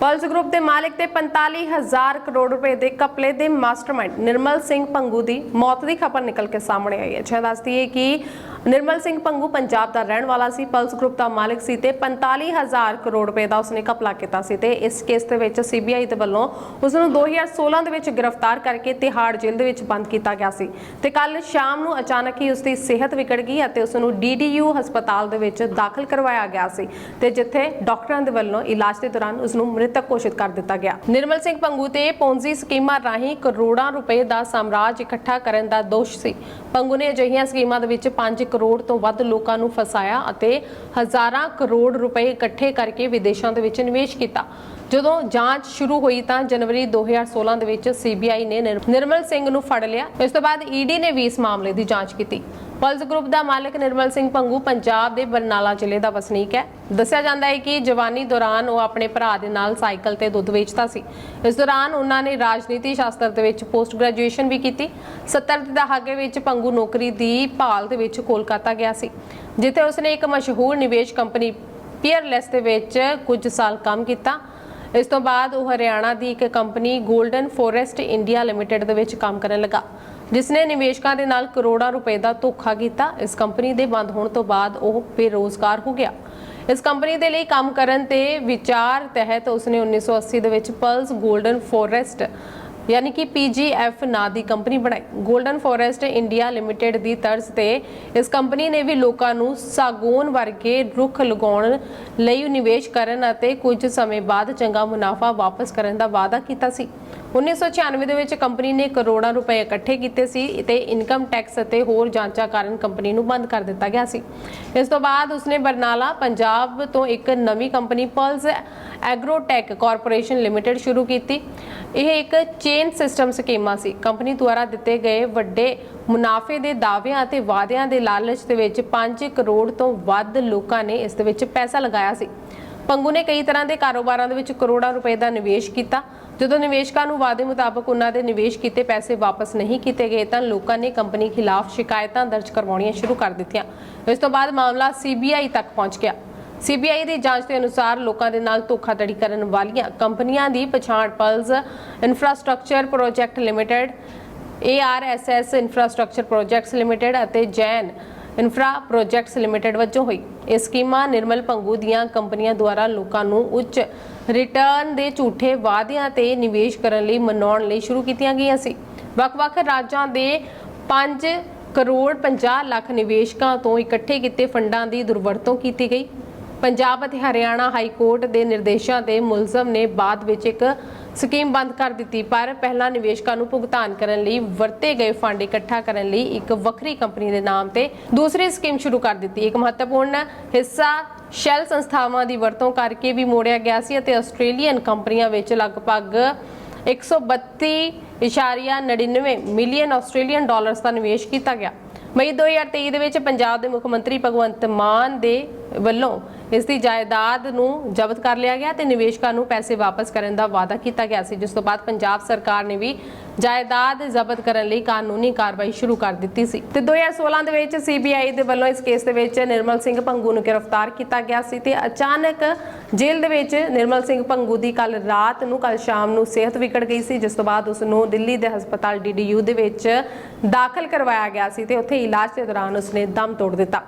Plus group ਦੇ ਮਾਲਕ ਤੇ 45000 ਕਰੋੜ ਰੁਪਏ ਦੇ ਕਪਲੇ ਦੇ ਮਾਸਟਰਮਾਈਂਡ ਨਿਰਮਲ ਸਿੰਘ ਪੰਗੂ ਦੀ ਮੌਤ ਦੀ ਖਬਰ ਨਿਕਲ ਕੇ ਸਾਹਮਣੇ ਆਈ ਹੈ। ਛੇ ਦੱਸਦੀ ਹੈ ਕਿ ਨਿਰਮਲ ਸਿੰਘ ਪੰਗੂ ਪੰਜਾਬ ਦਾ ਰਹਿਣ ਵਾਲਾ ਸੀ ਪਲਸ ਗਰੁੱਪ ਦਾ ਮਾਲਕ ਸੀ ਤੇ 45000 ਕਰੋੜ ਰੁਪਏ ਦਾ ਉਸਨੇ ਕਪਲਾ ਕੀਤਾ ਸੀ ਤੇ ਇਸ ਕੇਸ ਦੇ ਵਿੱਚ ਸੀਬੀਆਈ ਦੇ ਵੱਲੋਂ ਉਸ ਨੂੰ 2016 ਦੇ ਵਿੱਚ ਗ੍ਰਿਫਤਾਰ ਕਰਕੇ ਤਿਹਾੜ ਜੇਲ੍ਹ ਦੇ ਵਿੱਚ ਬੰਦ ਕੀਤਾ ਗਿਆ ਸੀ ਤੇ ਕੱਲ ਸ਼ਾਮ ਨੂੰ ਅਚਾਨਕ ਹੀ ਉਸ ਦੀ ਸਿਹਤ ਵਿਗੜ ਗਈ ਅਤੇ ਉਸ ਨੂੰ ਡੀਡੀਯੂ ਹਸਪਤਾਲ ਦੇ ਵਿੱਚ ਦਾਖਲ ਕਰਵਾਇਆ ਗਿਆ ਸੀ ਤੇ ਜਿੱਥੇ ਡਾਕਟਰਾਂ ਦੇ ਵੱਲੋਂ ਇਲਾਜ ਦੇ ਦੌਰਾਨ ਉਸ ਨੂੰ ਮ੍ਰਿਤਕ ਘੋਸ਼ਿਤ ਕਰ ਦਿੱਤਾ ਗਿਆ। ਨਿਰਮਲ ਸਿੰਘ ਪੰਗੂ ਤੇ ਪੌਂਜ਼ੀ ਸਕੀਮਾਂ ਰਾਹੀਂ ਕਰੋੜਾਂ ਰੁਪਏ ਦਾ ਸਾਮਰਾਜ ਇਕੱਠਾ ਕਰਨ ਦਾ ਦੋਸ਼ ਸੀ। ਪੰਗੂ ਨੇ ਅਜਿਹੀਆਂ ਸਕੀਮਾਂ ਦੇ ਵਿੱਚ 5 ਕਰੋੜ ਤੋਂ ਵੱਧ ਲੋਕਾਂ ਨੂੰ ਫਸਾਇਆ ਅਤੇ ਹਜ਼ਾਰਾਂ ਕਰੋੜ ਰੁਪਏ ਇਕੱਠੇ ਕਰਕੇ ਵਿਦੇਸ਼ਾਂ ਦੇ ਵਿੱਚ ਨਿਵੇਸ਼ ਕੀਤਾ। ਜਦੋਂ ਜਾਂਚ ਸ਼ੁਰੂ ਹੋਈ ਤਾਂ ਜਨਵਰੀ 2016 ਦੇ ਵਿੱਚ ਸੀਬੀਆਈ ਨੇ ਨਿਰਮਲ ਸਿੰਘ ਨੂੰ ਫੜ ਲਿਆ। ਇਸ ਤੋਂ ਬਾਅਦ ਈਡੀ ਨੇ ਵੀ ਇਸ ਮਾਮਲੇ ਦੀ ਜਾਂਚ ਕੀਤੀ। ਪਲਸ ਗਰੁੱਪ ਦਾ ਮਾਲਕ ਨਿਰਮਲ ਸਿੰਘ ਪੰਗੂ ਪੰਜਾਬ ਦੇ ਬਰਨਾਲਾ ਜ਼ਿਲ੍ਹੇ ਦਾ ਵਸਨੀਕ ਹੈ। ਦੱਸਿਆ ਜਾਂਦਾ ਹੈ ਕਿ ਜਵਾਨੀ ਦੌਰਾਨ ਉਹ ਆਪਣੇ ਭਰਾ ਦੇ ਨਾਲ ਸਾਈਕਲ ਤੇ ਦੁੱਧ ਵੇਚਦਾ ਸੀ। ਇਸ ਦੌਰਾਨ ਉਹਨਾਂ ਨੇ ਰਾਜਨੀਤੀ ਸ਼ਾਸਤਰ ਦੇ ਵਿੱਚ ਪੋਸਟ ਗ੍ਰੈਜੂਏਸ਼ਨ ਵੀ ਕੀਤੀ। 70 ਦੇ ਦਹਾਕੇ ਵਿੱਚ ਪੰਗੂ ਨੌਕਰੀ ਦੀ ਭਾਲ ਦੇ ਵਿੱਚ ਕੋਲਕਾਤਾ ਗਿਆ ਸੀ, ਜਿੱਥੇ ਉਸਨੇ ਇੱਕ ਮਸ਼ਹੂਰ ਨਿਵੇਸ਼ ਕੰਪਨੀ ਪੀਅਰਲੈਸ ਦੇ ਵਿੱਚ ਕੁਝ ਸਾਲ ਕੰਮ ਕੀਤਾ। ਇਸ ਤੋਂ ਬਾਅਦ ਉਹ ਹਰਿਆਣਾ ਦੀ ਇੱਕ company golden forest India limited ਦੇ ਵਿੱਚ ਕੰਮ ਕਰਨ ਲੱਗਾ। ਜਿਸ ਨੇ ਨਿਵੇਸ਼ਕਾਂ ਦੇ ਨਾਲ ਕਰੋੜਾਂ ਰੁਪਏ ਦਾ ਧੋਖਾ ਕੀਤਾ, ਇਸ ਕੰਪਨੀ ਦੇ ਬੰਦ ਹੋਣ ਤੋਂ ਬਾਅਦ ਉਹ ਬੇਰੋਜ਼ਗਾਰ ਹੋ ਗਿਆ। ਇਸ ਕੰਪਨੀ ਦੇ ਲਈ ਕੰਮ ਕਰਨ ਤੇ ਵਿਚਾਰ ਤਹਿਤ ਉਸਨੇ 1980 ਦੇ ਵਿੱਚ ਪਲਸ 골ਡਨ ਫੋਰੈਸਟ ਯਾਨੀ ਕਿ PGF ਨਾਂ ਦੀ ਕੰਪਨੀ ਬਣਾਈ। 골ਡਨ ਫੋਰੈਸਟ ਇੰਡੀਆ ਲਿਮਟਿਡ ਦੀ ਤਰਜ਼ ਤੇ ਇਸ ਕੰਪਨੀ ਨੇ ਵੀ ਲੋਕਾਂ ਨੂੰ ਸਾਗੋਨ ਵਰਗੇ ਰੁੱਖ ਲਗਾਉਣ ਲਈ ਨਿਵੇਸ਼ ਕਰਨ ਅਤੇ ਕੁਝ ਸਮੇਂ ਬਾਅਦ ਚੰਗਾ ਮੁਨਾਫਾ ਵਾਪਸ ਕਰਨ ਦਾ ਵਾਅਦਾ ਕੀਤਾ ਸੀ। 1996 ਦੇ ਵਿੱਚ ਕੰਪਨੀ ਨੇ ਕਰੋੜਾਂ ਰੁਪਏ ਇਕੱਠੇ ਕੀਤੇ ਸੀ ਤੇ ਇਨਕਮ ਟੈਕਸ ਅਤੇ ਹੋਰ ਜਾਂਚਾਂ ਕਾਰਨ ਕੰਪਨੀ ਨੂੰ ਬੰਦ ਕਰ ਦਿੱਤਾ ਗਿਆ ਸੀ। ਇਸ ਤੋਂ ਬਾਅਦ ਉਸਨੇ ਬਰਨਾਲਾ, ਪੰਜਾਬ ਤੋਂ ਇੱਕ ਨਵੀਂ company pearls agrotech corporation limited ਸ਼ੁਰੂ ਕੀਤੀ। ਇਹ ਇੱਕ ਚੇਨ ਸਿਸਟਮ ਸਕੀਮਾ ਸੀ। ਕੰਪਨੀ ਦੁਆਰਾ ਦਿੱਤੇ ਗਏ ਵੱਡੇ ਮੁਨਾਫੇ ਦੇ ਦਾਅਵਿਆਂ ਅਤੇ ਵਾਅਦਿਆਂ ਦੇ ਲਾਲਚ ਦੇ ਵਿੱਚ 5 ਕਰੋੜ ਤੋਂ ਵੱਧ ਲੋਕਾਂ ਨੇ ਇਸ ਦੇ ਵਿੱਚ ਪੈਸਾ ਲਗਾਇਆ ਸੀ। ਪੰਗੂ ਨੇ ਕਈ ਤਰ੍ਹਾਂ ਦੇ ਕਾਰੋਬਾਰਾਂ ਦੇ ਵਿੱਚ ਕਰੋੜਾਂ ਰੁਪਏ ਦਾ ਨਿਵੇਸ਼ ਕੀਤਾ। ਜਦੋਂ ਨਿਵੇਸ਼ਕਾਂ ਨੂੰ ਵਾਅਦੇ ਮੁਤਾਬਕ ਉਹਨਾਂ ਦੇ ਨਿਵੇਸ਼ ਕੀਤੇ ਪੈਸੇ ਵਾਪਸ ਨਹੀਂ ਕੀਤੇ ਗਏ, ਤਾਂ ਲੋਕਾਂ ਨੇ ਕੰਪਨੀ ਖਿਲਾਫ ਸ਼ਿਕਾਇਤਾਂ ਦਰਜ ਕਰਵਾਉਣੀਆਂ ਸ਼ੁਰੂ ਕਰ ਦਿੱਤੀਆਂ। ਇਸ ਤੋਂ ਬਾਅਦ ਮਾਮਲਾ ਸੀਬੀਆਈ ਤੱਕ ਪਹੁੰਚ ਗਿਆ। ਸੀਬੀਆਈ ਦੀ ਜਾਂਚ ਦੇ ਅਨੁਸਾਰ ਲੋਕਾਂ ਦੇ ਨਾਲ ਧੋਖਾਧੜੀ ਕਰਨ ਵਾਲੀਆਂ ਕੰਪਨੀਆਂ ਦੀ ਪਛਾਣ pearls infrastructure project limited ARSS infrastructure projects limited ਅਤੇ ਜੈਨ ਇਨਫਰਾ ਪ੍ਰੋਜੈਕਟਸ ਲਿਮਟਿਡ ਵਜੋਂ ਹੋਈ। ਇਹ ਸਕੀਮਾਂ ਨਿਰਮਲ ਪੰਗੂ ਦੀਆਂ ਕੰਪਨੀਆਂ ਦੁਆਰਾ ਲੋਕਾਂ ਨੂੰ ਉੱਚ ਰਿਟਰਨ ਦੇ ਝੂਠੇ ਵਾਅਦਿਆਂ ਤੇ ਨਿਵੇਸ਼ ਕਰਨ ਲਈ ਮਨਾਉਣ ਲਈ ਸ਼ੁਰੂ ਕੀਤੀਆਂ ਗਈਆਂ ਸੀ। ਵੱਖ-ਵੱਖ ਰਾਜਾਂ ਦੇ 5 ਕਰੋੜ 50 ਲੱਖ ਨਿਵੇਸ਼ਕਾਂ ਤੋਂ ਇਕੱਠੇ ਕੀਤੇ ਫੰਡਾਂ ਦੀ ਦੁਰਵਰਤੋਂ ਕੀਤੀ ਗਈ। ਪੰਜਾਬ ਅਤੇ ਹਰਿਆਣਾ ਹਾਈ ਕੋਰਟ ਦੇ ਨਿਰਦੇਸ਼ਾਂ ਤੇ ਮੁਲਜ਼ਮ ਨੇ ਬਾਅਦ ਵਿੱਚ ਇੱਕ ਸਕੀਮ ਬੰਦ ਕਰ ਦਿੱਤੀ। ਪਰ ਪਹਿਲਾਂ ਨਿਵੇਸ਼ਕਾਂ ਨੂੰ ਭੁਗਤਾਨ ਕਰਨ ਲਈ ਵਰਤੇ ਗਏ ਫੰਡ ਇਕੱਠਾ ਕਰਨ ਲਈ ਇੱਕ ਵੱਖਰੀ ਕੰਪਨੀ ਦੇ ਨਾਮ ਤੇ ਦੂਸਰੀ ਸਕੀਮ ਸ਼ੁਰੂ ਕਰ ਦਿੱਤੀ। ਇੱਕ ਮਹੱਤਵਪੂਰਨ ਹਿੱਸਾ ਸ਼ੈਲ ਸੰਸਥਾਵਾਂ ਦੀ ਵਰਤੋਂ ਕਰਕੇ ਵੀ ਮੋੜਿਆ ਗਿਆ ਸੀ ਅਤੇ ਆਸਟ੍ਰੇਲੀਅਨ ਕੰਪਨੀਆਂ ਵਿੱਚ ਲਗਭਗ 132.99 ਮਿਲੀਅਨ ਆਸਟ੍ਰੇਲੀਅਨ ਡਾਲਰਸ ਦਾ ਨਿਵੇਸ਼ ਕੀਤਾ ਗਿਆ। ਮਈ 2023 ਦੇ ਵਿੱਚ ਪੰਜਾਬ ਦੇ ਮੁੱਖ ਮੰਤਰੀ ਭਗਵੰਤ ਮਾਨ ਦੇ ਵੱਲੋਂ ਇਸ ਦੀ ਜਾਇਦਾਦ ਨੂੰ ਜ਼ਬਤ ਕਰ ਲਿਆ ਗਿਆ ਤੇ ਨਿਵੇਸ਼ਕਾਂ ਨੂੰ ਪੈਸੇ ਵਾਪਸ ਕਰਨ ਦਾ ਵਾਅਦਾ ਕੀਤਾ ਗਿਆ ਸੀ, ਜਿਸ ਤੋਂ ਬਾਅਦ ਪੰਜਾਬ ਸਰਕਾਰ ਨੇ ਵੀ ਜਾਇਦਾਦ ਜ਼ਬਤ ਕਰਨ ਲਈ ਕਾਨੂੰਨੀ ਕਾਰਵਾਈ ਸ਼ੁਰੂ ਕਰ ਦਿੱਤੀ ਸੀ। ਤੇ 2016 ਦੇ ਵਿੱਚ ਸੀਬੀਆਈ ਦੇ ਵੱਲੋਂ ਇਸ ਕੇਸ ਦੇ ਵਿੱਚ ਨਿਰਮਲ ਸਿੰਘ ਪੰਗੂ ਨੂੰ ਗ੍ਰਿਫਤਾਰ ਕੀਤਾ ਗਿਆ ਸੀ ਤੇ ਅਚਾਨਕ ਜੇਲ੍ਹ ਦੇ ਵਿੱਚ ਨਿਰਮਲ ਸਿੰਘ ਪੰਗੂ ਦੀ ਕੱਲ ਰਾਤ ਨੂੰ ਕੱਲ ਸ਼ਾਮ ਨੂੰ ਸਿਹਤ ਵਿਗੜ ਗਈ ਸੀ, ਜਿਸ ਤੋਂ ਬਾਅਦ ਉਸ ਨੂੰ ਦਿੱਲੀ ਦੇ ਹਸਪਤਾਲ ਡੀਡੀਯੂ ਦੇ ਵਿੱਚ ਦਾਖਲ ਕਰਵਾਇਆ ਗਿਆ ਸੀ ਤੇ ਉੱਥੇ ਇਲਾਜ ਦੇ ਦੌਰਾਨ ਉਸਨੇ ਦਮ ਤੋੜ ਦਿੱਤਾ।